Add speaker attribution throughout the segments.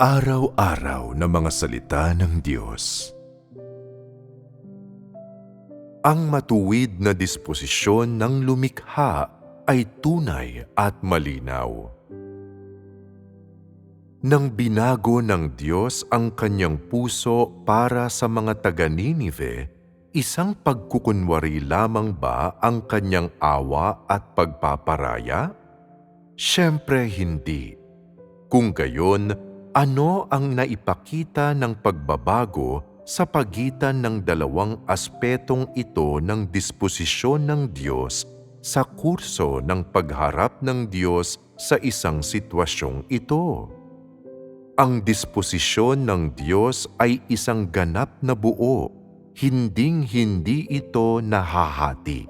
Speaker 1: Araw-araw na mga salita ng Diyos. Ang matuwid na disposisyon ng lumikha ay tunay at malinaw. Nang binago ng Diyos ang kanyang puso para sa mga taga-Ninive, isang pagkukunwari lamang ba ang kanyang awa at pagpaparaya? Siyempre hindi. Kung gayon, ano ang naipakita ng pagbabago sa pagitan ng dalawang aspetong ito ng disposisyon ng Diyos sa kurso ng pagharap ng Diyos sa isang sitwasyong ito? Ang disposisyon ng Diyos ay isang ganap na buo, hinding-hindi ito nahahati.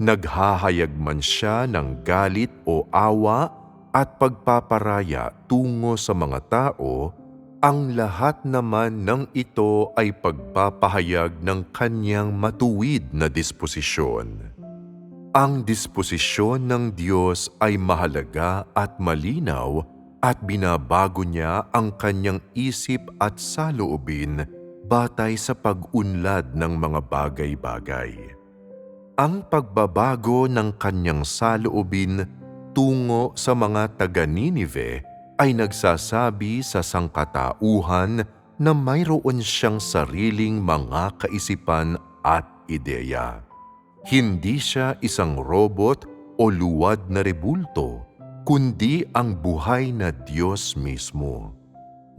Speaker 1: Naghahayag man siya ng galit o awa at pagpaparaya tungo sa mga tao, ang lahat naman ng ito ay pagpapahayag ng kanyang matuwid na disposisyon. Ang disposisyon ng Diyos ay mahalaga at malinaw at binabago niya ang kanyang isip at saloobin batay sa pag-unlad ng mga bagay-bagay. Ang pagbabago ng kanyang saloobin tungo sa mga taga-Ninive ay nagsasabi sa sangkatauhan na mayroon siyang sariling mga kaisipan at ideya. Hindi siya isang robot o luwad na rebulto, kundi ang buhay na Diyos mismo.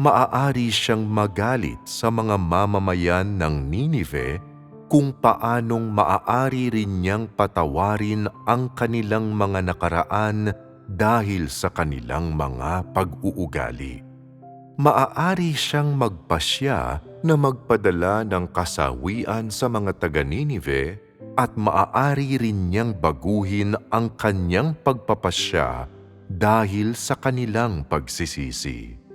Speaker 1: Maaari siyang magalit sa mga mamamayan ng Ninive kung paanong maaari rin niyang patawarin ang kanilang mga nakaraan dahil sa kanilang mga pag-uugali. Maaari siyang magpasya na magpadala ng kasawian sa mga taga-Ninive at maaari rin niyang baguhin ang kanyang pagpapasya dahil sa kanilang pagsisisi.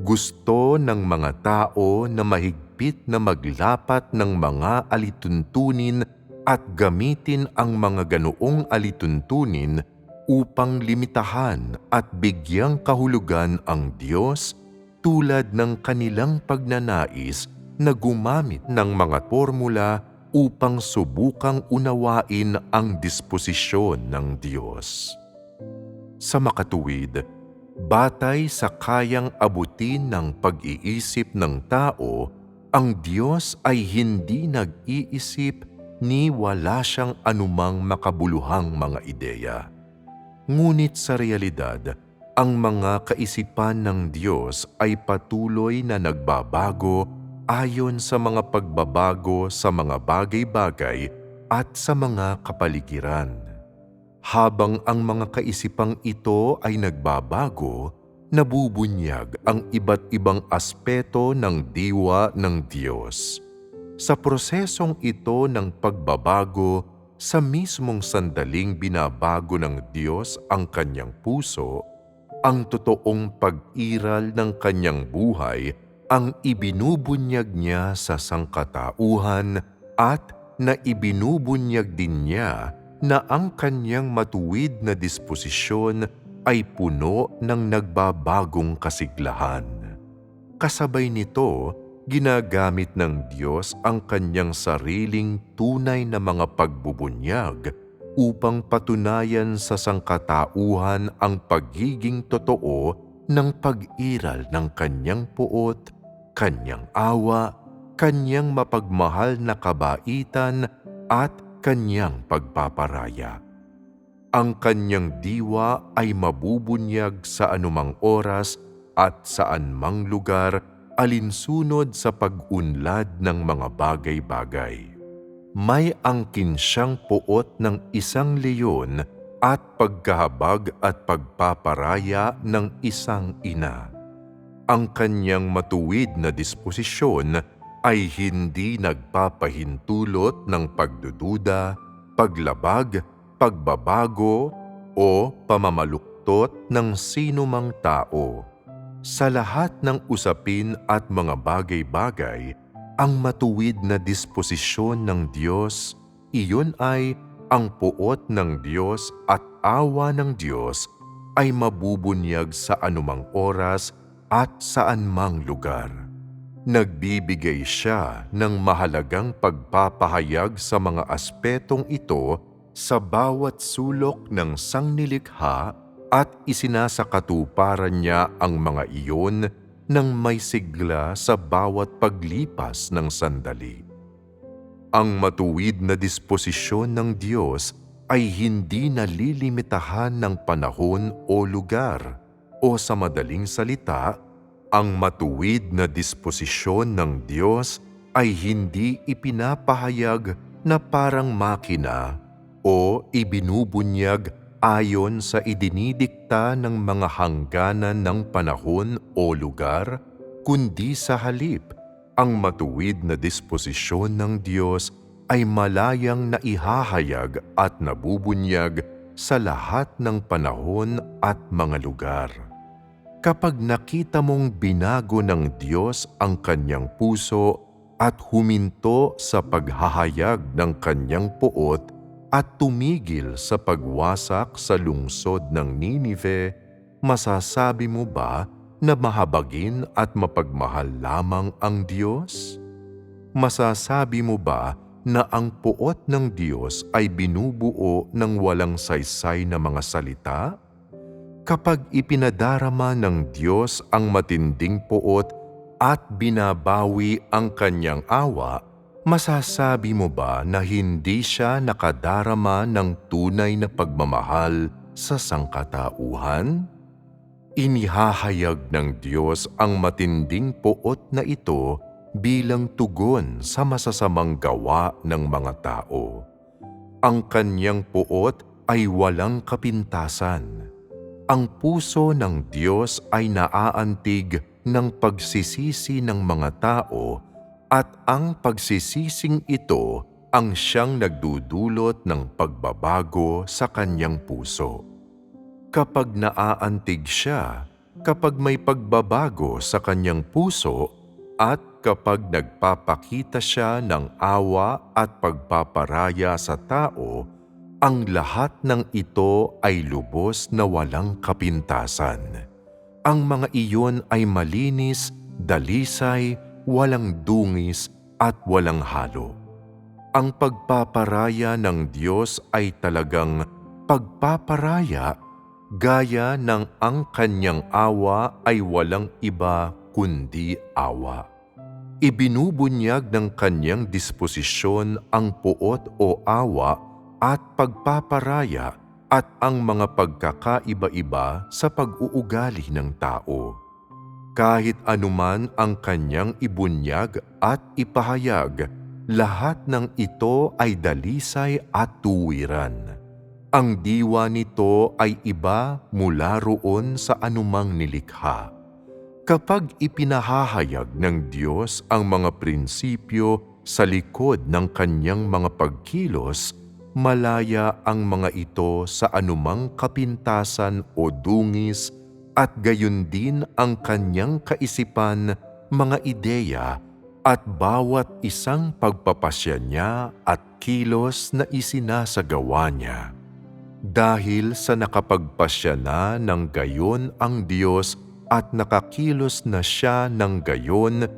Speaker 1: Gusto ng mga tao na mahigpit na maglapat ng mga alituntunin at gamitin ang mga ganoong alituntunin upang limitahan at bigyang kahulugan ang Diyos tulad ng kanilang pagnanais na gumamit ng mga formula upang subukang unawain ang disposisyon ng Diyos. Sa makatuwid, batay sa kayang abutin ng pag-iisip ng tao, ang Diyos ay hindi nag-iisip ni wala siyang anumang makabuluhang mga ideya. Ngunit sa realidad, ang mga kaisipan ng Diyos ay patuloy na nagbabago ayon sa mga pagbabago sa mga bagay-bagay at sa mga kapaligiran. Habang ang mga kaisipang ito ay nagbabago, nabubunyag ang iba't ibang aspeto ng diwa ng Diyos. Sa prosesong ito ng pagbabago, sa mismong sandaling binabago ng Diyos ang kanyang puso, ang totoong pag-iral ng kanyang buhay ang ibinubunyag niya sa sangkatauhan at na ibinubunyag din niya na ang kanyang matuwid na disposisyon ay puno ng nagbabagong kasiglahan. Kasabay nito, ginagamit ng Diyos ang kanyang sariling tunay na mga pagbubunyag upang patunayan sa sangkatauhan ang pagiging totoo ng pag-iral ng kanyang puot, kanyang awa, kanyang mapagmahal na kabaitan at kanyang pagpaparaya ang kanyang diwa ay mabubunyag sa anumang oras at saan mang lugar alinsunod sa pag-unlad ng mga bagay-bagay. May angkin siyang puot ng isang leyon at pagkahabag at pagpaparaya ng isang ina. Ang kanyang matuwid na disposisyon ay hindi nagpapahintulot ng pagdududa, paglabag pagbabago o pamamaluktot ng sino mang tao. Sa lahat ng usapin at mga bagay-bagay, ang matuwid na disposisyon ng Diyos, iyon ay ang puot ng Diyos at awa ng Diyos ay mabubunyag sa anumang oras at saan mang lugar. Nagbibigay siya ng mahalagang pagpapahayag sa mga aspetong ito sa bawat sulok ng sangnilikha at isinasakatuparan niya ang mga iyon ng may sigla sa bawat paglipas ng sandali. Ang matuwid na disposisyon ng Diyos ay hindi nalilimitahan ng panahon o lugar o sa madaling salita, ang matuwid na disposisyon ng Diyos ay hindi ipinapahayag na parang makina o ibinubunyag ayon sa idinidikta ng mga hangganan ng panahon o lugar, kundi sa halip, ang matuwid na disposisyon ng Diyos ay malayang naihahayag at nabubunyag sa lahat ng panahon at mga lugar. Kapag nakita mong binago ng Diyos ang kanyang puso at huminto sa paghahayag ng kanyang puot at tumigil sa pagwasak sa lungsod ng Ninive, masasabi mo ba na mahabagin at mapagmahal lamang ang Diyos? Masasabi mo ba na ang puot ng Diyos ay binubuo ng walang saysay na mga salita? Kapag ipinadarama ng Diyos ang matinding puot at binabawi ang kanyang awa, masasabi mo ba na hindi siya nakadarama ng tunay na pagmamahal sa sangkatauhan? Inihahayag ng Diyos ang matinding puot na ito bilang tugon sa masasamang gawa ng mga tao. Ang kanyang puot ay walang kapintasan. Ang puso ng Diyos ay naaantig ng pagsisisi ng mga tao at ang pagsisising ito ang siyang nagdudulot ng pagbabago sa kanyang puso. Kapag naaantig siya, kapag may pagbabago sa kanyang puso, at kapag nagpapakita siya ng awa at pagpaparaya sa tao, ang lahat ng ito ay lubos na walang kapintasan. Ang mga iyon ay malinis, dalisay, walang dungis at walang halo. Ang pagpaparaya ng Diyos ay talagang pagpaparaya gaya ng ang kanyang awa ay walang iba kundi awa. Ibinubunyag ng kanyang disposisyon ang puot o awa at pagpaparaya at ang mga pagkakaiba-iba sa pag-uugali ng tao. Kahit anuman ang kanyang ibunyag at ipahayag, lahat ng ito ay dalisay at tuwiran. Ang diwa nito ay iba mula roon sa anumang nilikha Kapag ipinahahayag ng Diyos ang mga prinsipyo sa likod ng kanyang mga pagkilos, malaya ang mga ito sa anumang kapintasan o dungis at gayon din ang kanyang kaisipan, mga ideya at bawat isang pagpapasya niya at kilos na isinasagawa niya. Dahil sa nakapagpasya na ng gayon ang Diyos at nakakilos na siya ng gayon,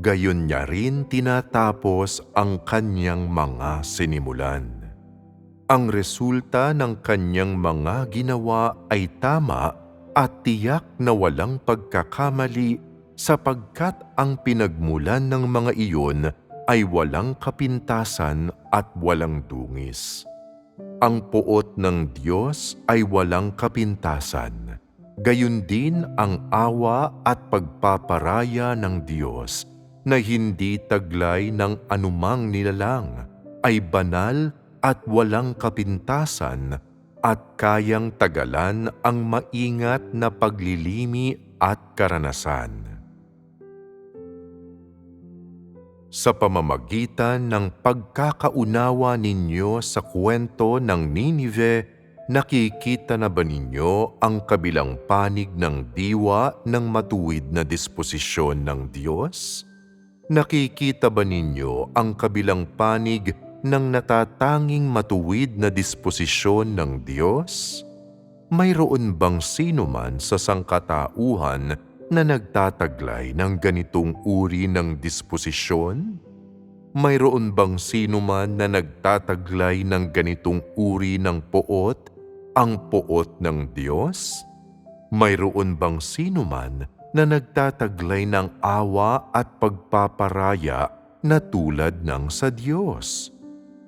Speaker 1: gayon niya rin tinatapos ang kanyang mga sinimulan. Ang resulta ng kanyang mga ginawa ay tama at tiyak na walang pagkakamali sapagkat ang pinagmulan ng mga iyon ay walang kapintasan at walang dungis. Ang puot ng Diyos ay walang kapintasan gayon din ang awa at pagpaparaya ng Diyos na hindi taglay ng anumang nilalang, ay banal at walang kapintasan at kayang tagalan ang maingat na paglilimi at karanasan. Sa pamamagitan ng pagkakaunawa ninyo sa kwento ng Ninive, Nakikita na ba ninyo ang kabilang panig ng diwa ng matuwid na disposisyon ng Diyos? Nakikita ba ninyo ang kabilang panig ng natatanging matuwid na disposisyon ng Diyos? mayroon bang sino man sa sangkatauhan na nagtataglay ng ganitong uri ng disposisyon? Mayroon bang sino man na nagtataglay ng ganitong uri ng poot, ang poot ng Diyos? Mayroon bang sino man na nagtataglay ng awa at pagpaparaya na tulad ng sa Diyos?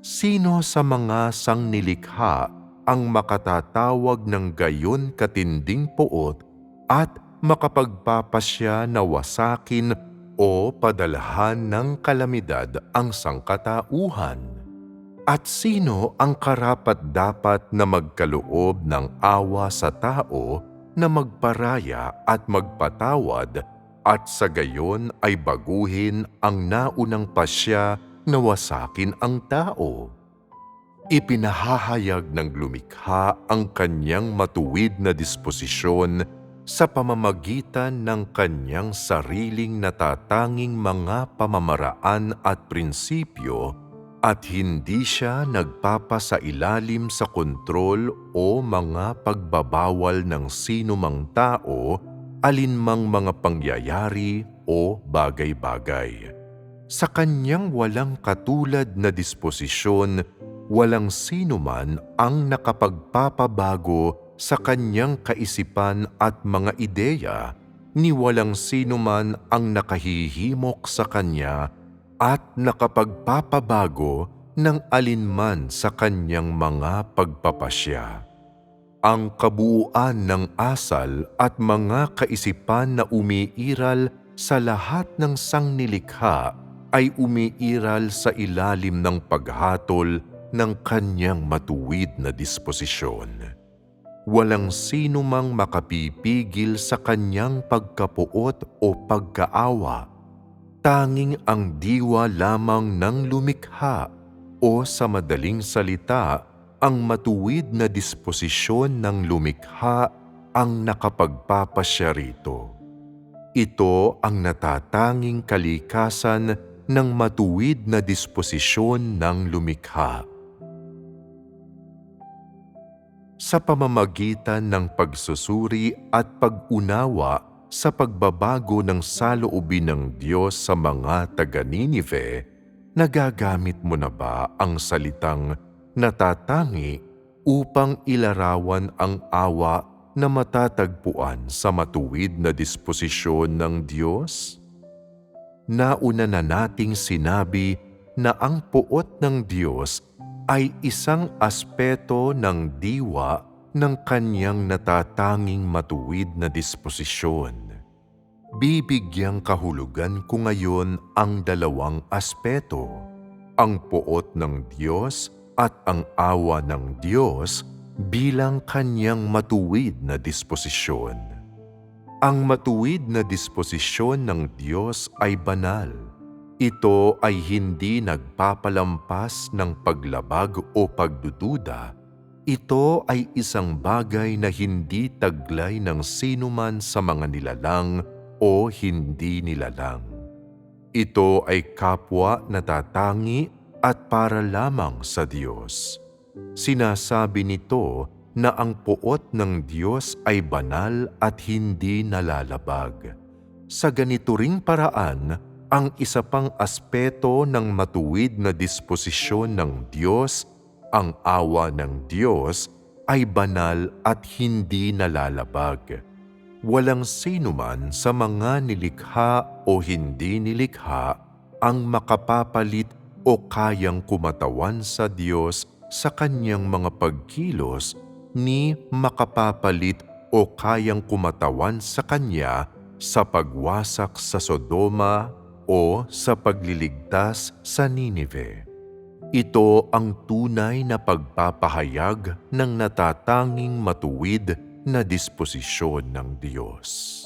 Speaker 1: Sino sa mga sangnilikha ang makatatawag ng gayon katinding poot at makapagpapasya na wasakin o padalhan ng kalamidad ang sangkatauhan? At sino ang karapat-dapat na magkaloob ng awa sa tao na magparaya at magpatawad at sa gayon ay baguhin ang naunang pasya na wasakin ang tao? Ipinahahayag ng lumikha ang kanyang matuwid na disposisyon sa pamamagitan ng kanyang sariling natatanging mga pamamaraan at prinsipyo at hindi siya nagpapasailalim sa kontrol o mga pagbabawal ng sino mang tao alinmang mga pangyayari o bagay-bagay. Sa kanyang walang katulad na disposisyon, walang sino man ang nakapagpapabago sa kanyang kaisipan at mga ideya, ni walang sino man ang nakahihimok sa kanya at nakapagpapabago ng alinman sa kanyang mga pagpapasya. Ang kabuuan ng asal at mga kaisipan na umiiral sa lahat ng sangnilikha ay umiiral sa ilalim ng paghatol ng kanyang matuwid na disposisyon. Walang sino mang makapipigil sa kanyang pagkapuot o pagkaawa. Tanging ang diwa lamang ng lumikha o sa madaling salita, ang matuwid na disposisyon ng lumikha ang nakapagpapasya rito. Ito ang natatanging kalikasan ng matuwid na disposisyon ng lumikha. Sa pamamagitan ng pagsusuri at pag-unawa sa pagbabago ng saloobin ng Diyos sa mga taga-Ninive, nagagamit mo na ba ang salitang natatangi upang ilarawan ang awa na matatagpuan sa matuwid na disposisyon ng Diyos? Nauna na nating sinabi na ang puot ng Diyos ay isang aspeto ng diwa ng kanyang natatanging matuwid na disposisyon. Bibigyang kahulugan ko ngayon ang dalawang aspeto, ang puot ng Diyos at ang awa ng Diyos bilang kanyang matuwid na disposisyon. Ang matuwid na disposisyon ng Diyos ay banal ito ay hindi nagpapalampas ng paglabag o pagdududa. Ito ay isang bagay na hindi taglay ng sinuman sa mga nilalang o hindi nilalang. Ito ay kapwa natatangi at para lamang sa Diyos. Sinasabi nito na ang puot ng Diyos ay banal at hindi nalalabag. Sa ganito ring paraan, ang isa pang aspeto ng matuwid na disposisyon ng Diyos, ang awa ng Diyos, ay banal at hindi nalalabag. Walang sino man sa mga nilikha o hindi nilikha ang makapapalit o kayang kumatawan sa Diyos sa kanyang mga pagkilos ni makapapalit o kayang kumatawan sa Kanya sa pagwasak sa Sodoma o sa pagliligtas sa Ninive. Ito ang tunay na pagpapahayag ng natatanging matuwid na disposisyon ng Diyos.